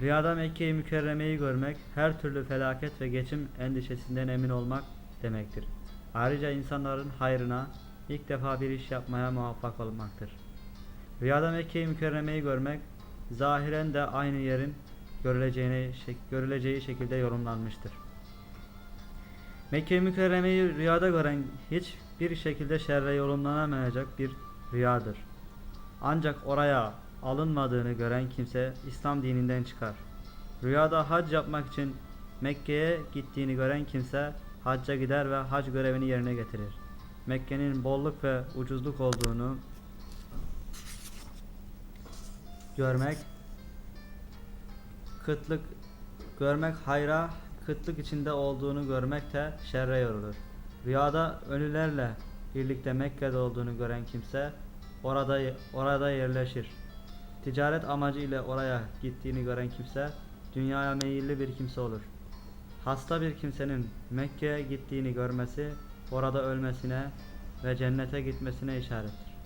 Rüyada Mekke-i Mükerreme'yi görmek, her türlü felaket ve geçim endişesinden emin olmak demektir. Ayrıca insanların hayrına ilk defa bir iş yapmaya muvaffak olmaktır. Rüyada Mekke-i Mükerreme'yi görmek, zahiren de aynı yerin görüleceğine, görüleceği şekilde yorumlanmıştır. Mekke-i Mükerreme'yi rüyada gören hiçbir şekilde şerre yorumlanamayacak bir rüyadır. Ancak oraya alınmadığını gören kimse İslam dininden çıkar. Rüyada hac yapmak için Mekke'ye gittiğini gören kimse hacca gider ve hac görevini yerine getirir. Mekke'nin bolluk ve ucuzluk olduğunu görmek kıtlık görmek hayra, kıtlık içinde olduğunu görmek de şerre yorulur. Rüyada ölülerle birlikte Mekke'de olduğunu gören kimse orada orada yerleşir. Ticaret amacı ile oraya gittiğini gören kimse dünyaya meyilli bir kimse olur. Hasta bir kimsenin Mekke'ye gittiğini görmesi orada ölmesine ve cennete gitmesine işarettir.